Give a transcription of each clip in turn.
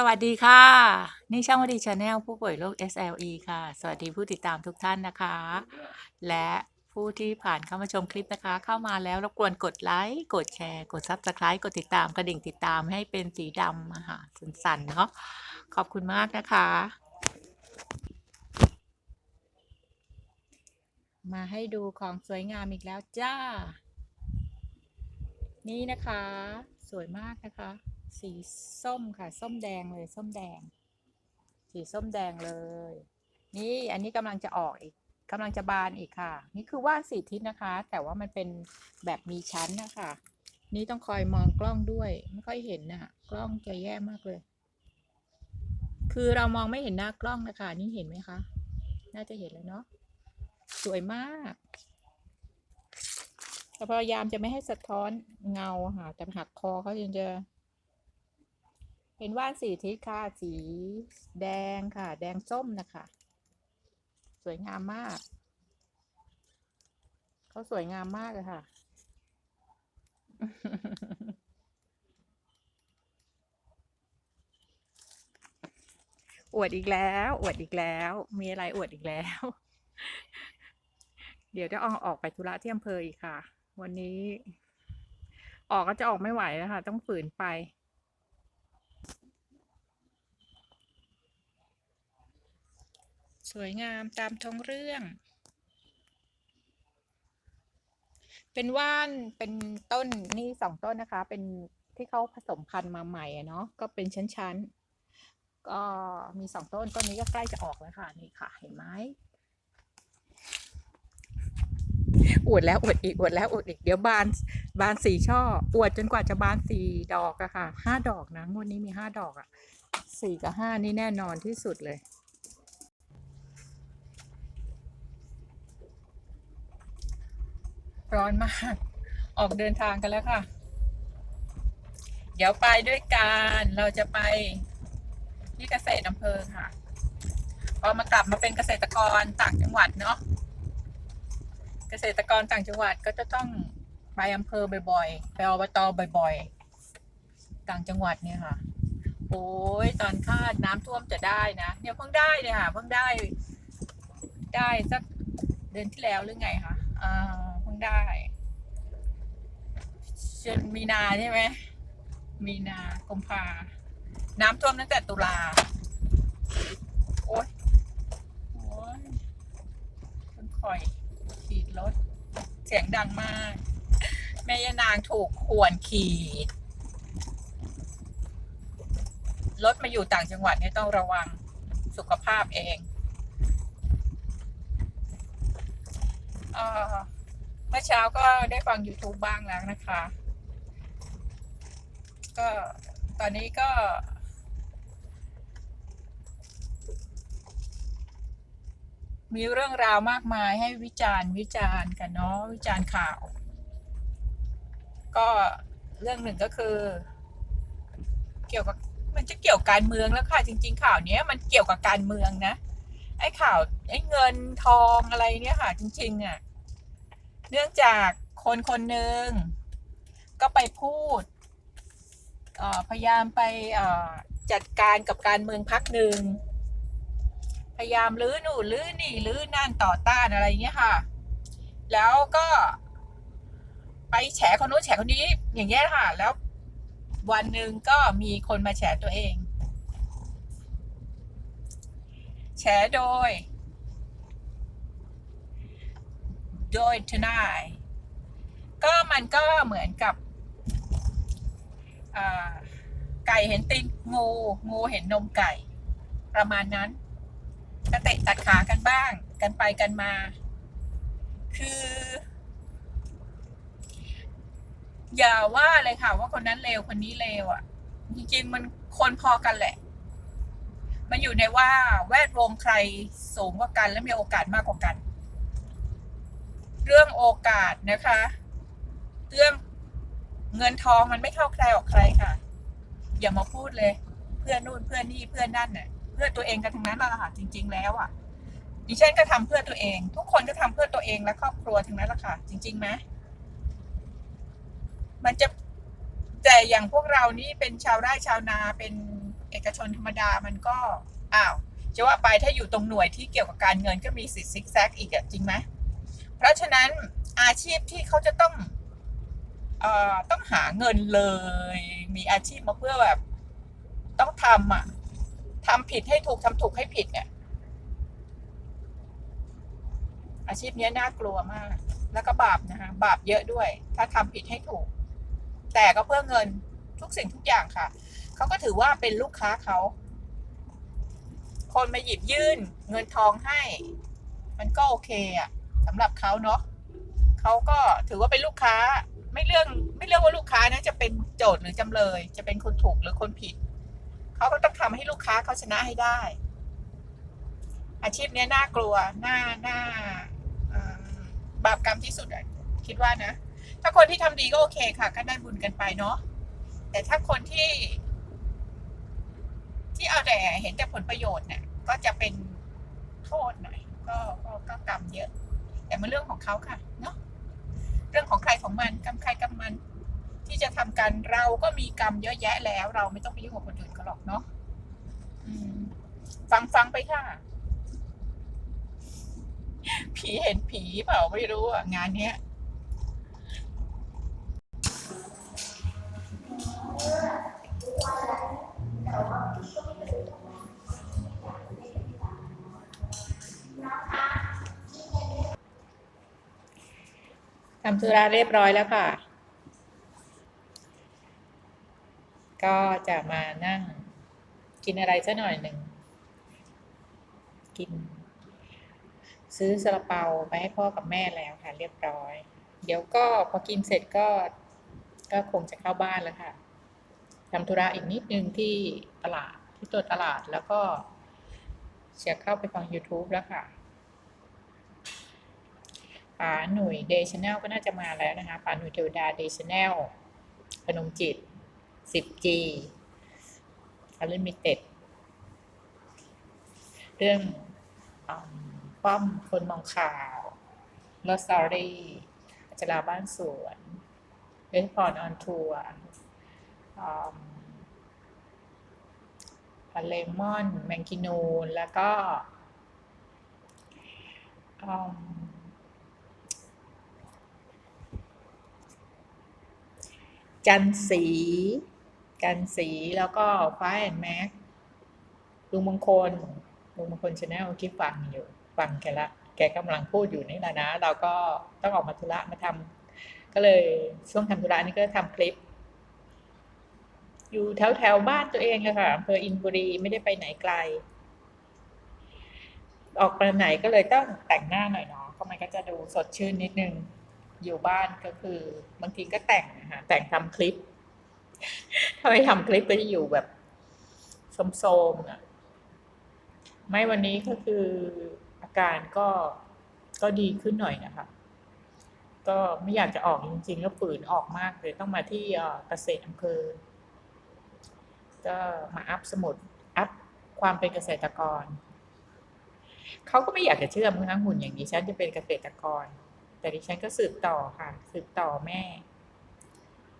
สวัสดีค่ะ นี่ช่างวดีชาแนลผู้ป่วยโรค SLE ค่ะ สวัสดีผู้ติดตามทุกท่านนะคะ และผู้ที่ผ่านเข้ามาชมคลิปนะคะ เข้ามาแล้วรบกวนกดไลค์ กดแชร์ กด Subscribe กดติดตามกระดิ่งติดตามให้เป็นสีดำอะค่ะสันๆเนาะขอบคุณมากนะคะ มาให้ดูของสวยงามอีกแล้วจ้า นี่นะคะ สวยมากนะคะ สีส้มค่ะ ส้มแดงเลย ส้มแดง สีส้มแดงเลย นี่อันนี้กำลังจะออกอีกกำลังจะบานอีกค่ะ นี่คือว่านสีทิศนะคะ แต่ว่ามันเป็นแบบมีชั้นนะคะ นี่ต้องคอยมองกล้องด้วยไม่ค่อยเห็นนะะกล้องจะแย่มากเลย คือเรามองไม่เห็นหน้ากล้องนะคะ นี่เห็นไหมคะ น่าจะเห็นแล้วเนาะสวยมากแต่พยายามจะไม่ให้สะท้อนเงาค่ะ แต่หักคอเขาจะ เป็นว่านสีทิศค่ะ สีแดงค่ะ แดงส้มนะคะ สวยงามมาก เขาสวยงามมากเลยค่ะ อวดอีกแล้ว อวดอีกแล้ว มีอะไรอวดอีกแล้ว เดี๋ยวจะออกออกไปธุระที่อำเภออีกค่ะ วันนี้ ออกก็จะออกไม่ไหวแล้วค่ะ ต้องฝืนไป สวยงามตามท้องเรื่อง เป็นว่านเป็นต้นนี่สองต้นนะคะ เป็นที่เขาผสมพันธุ์มาใหม่เนาะก็เป็นชั้นๆ ก็มีสองต้นต้นนี้ก็ใกล้จะออกแล้วค่ะนี่ค่ะ เห็นไหมอวดแล้วอวดอีกอวดแล้วอวดอีกเดี๋ยวบานบานสี่ช่ออวดจนกว่าจะบานสี่ดอกอะค่ะห้าดอกนะงวดนี้มีห้าดอกอะสี่กับห้านี่แน่นอนที่สุดเลย ร้อนมาก ออกเดินทางกันแล้วค่ะ เดี๋ยวไปด้วยกัน เราจะไปที่เกษตรอำเภอค่ะ พอมากลับมาเป็นเกษตรกรต่างจังหวัดเนาะ เกษตรกรต่างจังหวัดก็จะต้องไปอำเภอบ่อยๆ ไปอบตบ่อยๆ ต่างจังหวัดเนี่ยค่ะ โอ้ยตอนคาดน้ำท่วมจะได้นะ เนี่ยเพิ่งได้เนี่ยค่ะ เพิ่งได้ ได้สักเดือนที่แล้วหรือไงคะอ่า ได้เดือนมีนาใช่ไหม มีนากุมภา น้ำท่วมตั้งแต่ตุลา โอ้ยโอ้ยคนคอยขีดรถ เสียงดังมาก แม่ยานางถูกข่วนขีด รถมาอยู่ต่างจังหวัดเนี่ยต้องระวังสุขภาพเองเอ่อ เมื่อเช้าก็ได้ฟัง YouTube บ้างแล้วนะคะ ก็ตอนนี้ก็ มีเรื่องราวมากมายให้วิจารณ์วิจารณ์กันเนาะวิจารณ์ข่าว ก็เรื่องหนึ่งก็คือ เกี่ยวกับมันจะเกี่ยวการเมืองแล้วค่ะ จริง ๆ ข่าวนี้มันเกี่ยวกับการเมืองนะไอ้ข่าวไอ้เงินทองอะไรเนี่ยค่ะ จริง ๆอะ เนื่องจากคนคนหนึ่งก็ไปพูดพยายามไปจัดการกับการเมืองพักหนึ่ง พยายามลื้อหนู่นลื้อนี่ลื้อนั่นต่อต้านอะไรเงี้ยค่ะ แล้วก็ ไปแฉคนนู้นแฉคนนี้ อย่างเงี้ยค่ะ แล้ววันหนึ่งก็มีคนมาแฉตัวเอง แฉโดย โดยทนาย ก็มันก็เหมือนกับไก่เห็นตีนงู งูเห็นนมไก่ ประมาณนั้นก็เตะตัดขากันบ้าง กันไปกันมา คือ อย่าว่าเลยค่ะว่าคนนั้นเลวคนนี้เลวอะ จริงๆมันคนพอกันแหละ มันอยู่ในว่าแวดวงใครสูงกว่ากันและมีโอกาสมากกว่ากัน เรื่องโอกาสนะคะ เรื่องเงินทองมันไม่เข้าใครออกใครค่ะ อย่ามาพูดเลย เพื่อนนู่นเพื่อนนี่เพื่อนนั่นเนี่ยเพื่อตัวเองกันทั้งนั้นแหละค่ะจริง ๆ แล้วอะดิฉันก็ทำเพื่อตัวเอง ทุกคนก็ทำเพื่อตัวเองและครอบครัวทั้งนั้นแหละค่ะ จริงๆไหมมันจะแต่อย่างพวกเรานี่เป็นชาวไร่ชาวนาเป็นเอกชนธรรมดามันก็อ้าวจะว่าไปถ้าอยู่ตรงหน่วยที่เกี่ยวกับการเงินก็มีสิทธิ์ซิกแซกอีกอะจริงไหม เพราะฉะนั้นอาชีพที่เขาจะต้องเอ่อต้องหาเงินเลย มีอาชีพมาเพื่อแบบ ต้องทำอะทำผิดให้ถูกทำถูกให้ผิดเนี่ย อาชีพนี้น่ากลัวมาก แล้วก็บาปนะคะบาปเยอะด้วย ถ้าทำผิดให้ถูก แต่ก็เพื่อเงินทุกสิ่งทุกอย่างค่ะ เขาก็ถือว่าเป็นลูกค้าเขา คนมาหยิบยื่น เงินทองให้ มันก็โอเคอะ สำหรับเขาเนาะเขาก็ถือว่าเป็นลูกค้าไม่เรื่องไม่เรื่องว่าลูกค้านะจะเป็นโจทย์หรือจำเลย จะเป็นคนถูกหรือคนผิดเขาก็ต้องทำให้ลูกค้าเขาชนะให้ได้ อาชีพนี้น่ากลัวน่าน่าบาปกรรมที่สุดอะคิดว่านะ ถ้าคนที่ทำดีก็โอเคค่ะก็ได้บุญกันไปเนาะแต่ถ้าคนที่ ที่เอาแต่เห็นแต่ผลประโยชน์เนี่ยก็จะเป็นโทษหน่อย ก็ก็กรรมเยอะ แต่มันเรื่องของเขาค่ะเนาะเรื่องของใครของมันกรรมใครกรรมมัน ที่จะทำกันเราก็มีกรรมเยอะแยะแล้ว เราไม่ต้องไปยุ่งกับคนอื่นเขาหรอกเนาะฟังฟังไปค่ะ ผีเห็นผีเปล่าไม่รู้อะ งานเนี้ยำธุระเรียบร้อยแล้วค่ะ ก็จะมานั่งกินอะไรสักหน่อยหนึ่ง กิน ซื้อซาลาเปาไปให้พ่อกับแม่แล้วค่ะ เรียบร้อย เดี๋ยวก็พอกินเสร็จก็ ก็คงจะเข้าบ้านแล้วค่ะทำธุระอีกนิดนึงที่ตลาดที่ตัวตลาดแล้วก็จะเข้าไปฟัง YouTube แล้วค่ะ ป๋าหนุ่ยเดชแนลก็น่าจะมาแล้วนะคะป๋าหนุ่ยเทวดาเดชแนลพนมจิต 10G Unlimited เรื่องอป้อมคนมองข่าวลอสตอรี่จราบ้านสวนเล่นพรออนทัวร์พันเลมอน แมงกินูน แล้วก็อ มจันสี กันสีแล้วก็ฟ้าแอนแม็กลุงมงคลลุงมงคลชาแนลที่ฟังอยู่ ฟังแกละ แกกำลังพูดอยู่นี่แหละนะ เราก็ต้องออกมาธุระมาทำก็เลยช่วงทำธุระนี่ก็ทำคลิป อยู่แถวแถวบ้านตัวเองเลยค่ะอำเภออินบุรีไม่ได้ไปไหนไกล ออกไปไหนก็เลยต้องแต่งหน้าหน่อยเนาะก็มันก็จะดูสดชื่นนิดนึง อยู่บ้านก็คือ บางทีก็แต่งนะคะแต่งทำคลิป ถ้าไม่ทำคลิปก็จะอยู่แบบโสมๆอะ ไม่วันนี้ก็คืออาการก็ก็ดีขึ้นหน่อยนะคะ ก็ไม่อยากจะออกจริงๆแล้วฝืนออกมากเลยต้องมาที่เกษตรอำเภอ ก็มาอัพสมุดอัพความเป็นเกษตรกร เขาก็ไม่อยากจะเชื่อมทั้งหุ่นอย่างนี้ฉันจะเป็นเกษตรกร แต่ดิฉันก็สืบต่อค่ะ สืบต่อแม่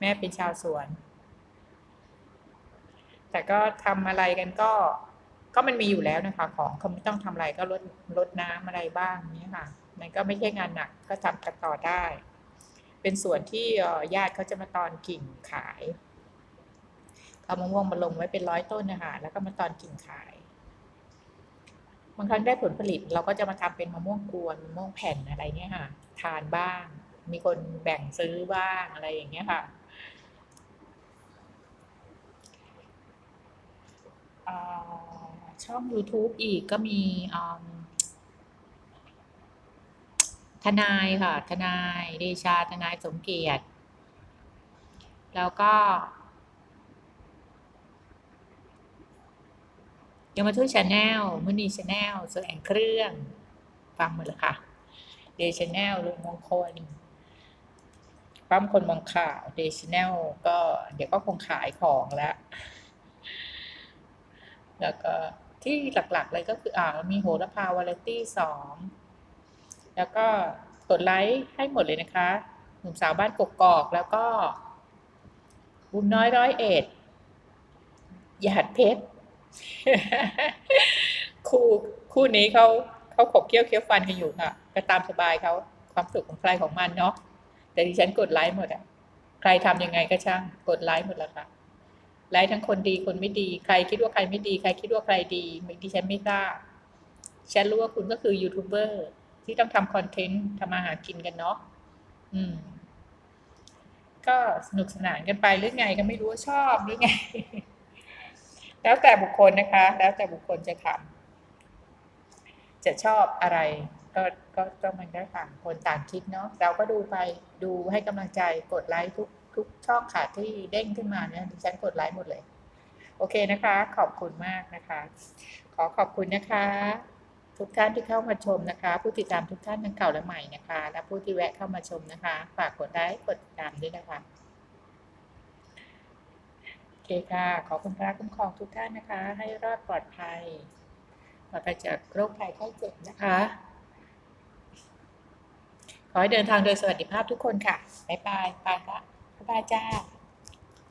แม่เป็นชาวสวน แต่ก็ทำอะไรกันก็ ก็มันมีอยู่แล้วนะคะ ของเขาไม่ต้องทำอะไรก็ลดลดน้ำอะไรบ้างเนี้ยค่ะ มันก็ไม่ใช่งานหนักก็ทำกันต่อได้ เป็นส่วนที่ญาติเขาจะมาตอนกิ่งขายเอามะม่วงมาลงไว้เป็นร้อยต้นนะคะแล้วก็มาตอนกิ่งขาย บางครั้งได้ผลผลิตเราก็จะมาทำเป็นมะม่วงกวนมะม่วงแผ่นอะไรเงี้ยค่ะ ทานบ้าง มีคนแบ่งซื้อบ้างอะไรอย่างเงี้ยค่ะช่อง YouTube อีกก็มีทนายค่ะ ทนายเดชา ทนายสมเกียรติ แล้วก็ ยมทูตชาแนลมุนีชาแนลแสดงเครื่อง ฟังหมดเลยค่ะ เดชแนลลุงมงคลปั้มคนมองข่าว เดชแนลก็เดี๋ยวก็คงขายของแล้วแล้วก็ที่หลักๆเลยก็คืออ่ามีโหระพาวาไรตี้สองแล้วก็กดไลค์ให้หมดเลยนะคะ หนุ่มสาวบ้านกกอกแล้วก็บุญน้อยร้อยเอ็ดหยาดเพชร คู่คู่นี้เขาเขาขบเคี้ยวเคี้ยวฟันกันอยู่ค่ะก็ตามสบายเขาความสุขของใครของมันเนาะแต่ดิฉันกดไลค์หมดอะใครทำยังไงก็ช่างกดไลค์หมดล้วค่ะไลค์ทั้งคนดีคนไม่ดี ใครคิดว่าใครไม่ดี ใครคิดว่าใครดีดิฉันไม่ทราฉันรู้ว่าคุณก็คือยูทูบเบอร์ที่ต้องทำคอนเทนต์ทำมาหากินกันเนาะอืม ก็สนุกสนานกันไปหรือไงก็ไม่รู้ว่าชอบหรือไง แล้วแต่บุคคลนะคะ แล้วแต่บุคคลจะทำจะชอบอะไรก็ก็ก็มันก็ต่างคนต่างคิดเนาะเราก็ดูไปดูให้กำลังใจกดไลค์ทุกทุกช่องค่ะที่เด้งขึ้นมาเนี่ยดิฉันกดไลค์หมดเลย โอเคนะคะ ขอบคุณมากนะคะ ขอขอบคุณนะคะ ทุกท่านที่เข้ามาชมนะคะ ผู้ติดตามทุกท่านทั้งเก่าและใหม่นะคะ และผู้ที่แวะเข้ามาชมนะคะ ฝากกดไลค์กดติดตามด้วยนะคะ ค่ะ ขอคุณพระคุ้มครองทุกท่านนะคะ ให้รอดปลอดภัย ปลอดภัยจากโรคภัยไข้เจ็บนะคะ ขอให้เดินทางโดยสวัสดิภาพทุกคนค่ะ บ๊ายบาย ไปละบ๊ายบายจ้า